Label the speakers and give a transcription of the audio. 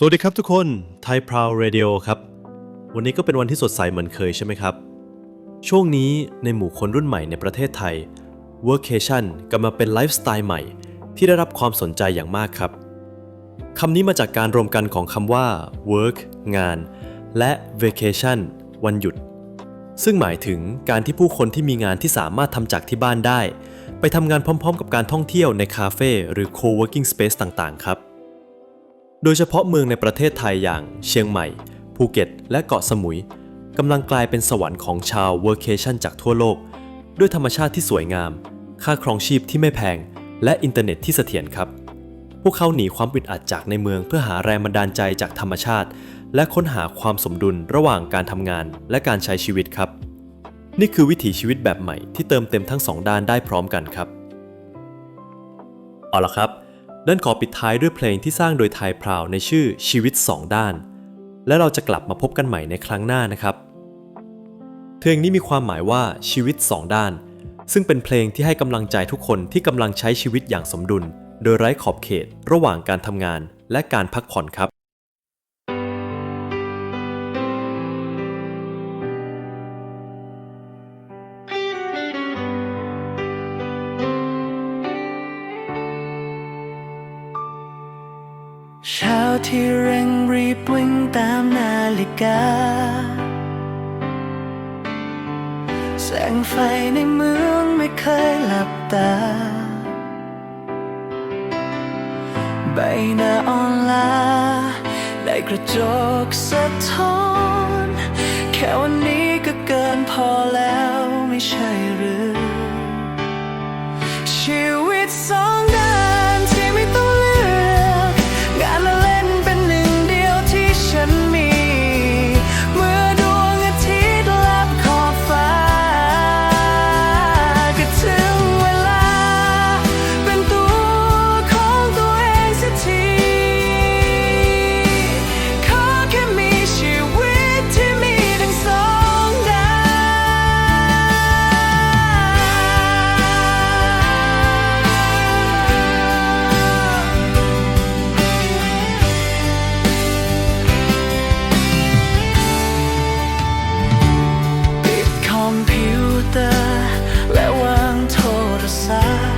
Speaker 1: สวัสดีครับทุกคนไทยพราวเรดิโอครับ วันนี้ก็เป็นวันที่สดใสเหมือนเคยใช่ไหมครับ ช่วงนี้ในหมู่คนรุ่นใหม่ในประเทศไทย Workation กำลังเป็นไลฟ์สไตล์ใหม่ ที่ได้รับความสนใจอย่างมากครับคำนี้มาจากการรวมกันของคำว่า work งาน และ vacation วันหยุด ซึ่งหมายถึงการที่ผู้คนที่มีงานที่สามารถทำจากที่บ้านได้ ไปทำงานพร้อม ๆ กับการท่องเที่ยวในคาเฟ่หรือ co-working space ต่างๆ ครับ โดยเฉพาะเมืองในประเทศไทยอย่างเชียงใหม่ ภูเก็ต และเกาะสมุยกำลังกลายเป็นสวรรค์ของชาว Workation จากทั่วโลก ด้วยธรรมชาติที่สวยงาม ค่าครองชีพที่ไม่แพง และอินเทอร์เน็ตที่เสถียรครับ พวกเขาหนีความอึดอัดจากในเมืองเพื่อหาแรงบันดาลใจจากธรรมชาติ และค้นหาความสมดุลระหว่างการทำงานและการใช้ชีวิตครับ นี่คือวิถีชีวิตแบบใหม่ที่เติมเต็มทั้งสองด้านได้พร้อมกันครับ เอาละครับ ดันขอปิดท้ายด้วยเพลงที่สร้างโดยไทยพราวในชื่อชีวิต 2 ด้าน และเราจะกลับมาพบกันใหม่ในครั้งหน้านะครับ เพลงนี้มีความหมายว่าชีวิต 2 ด้าน ซึ่งเป็นเพลงที่ให้กำลังใจทุกคนที่กำลังใช้ชีวิตอย่างสมดุล โดยไร้ขอบเขต ระหว่างการทำงานและการพักผ่อนครับ
Speaker 2: เช้าที่เร่งรีบวิ่งตามนาฬิกา แสงไฟในเมืองไม่เคยหลับตา ใบหน้าอ่อนล้าได้กระจกสะท้อน แค่วันนี้ก็เกินพอแล้วไม่ใช่หรือ ตาและวางโทรศัพท์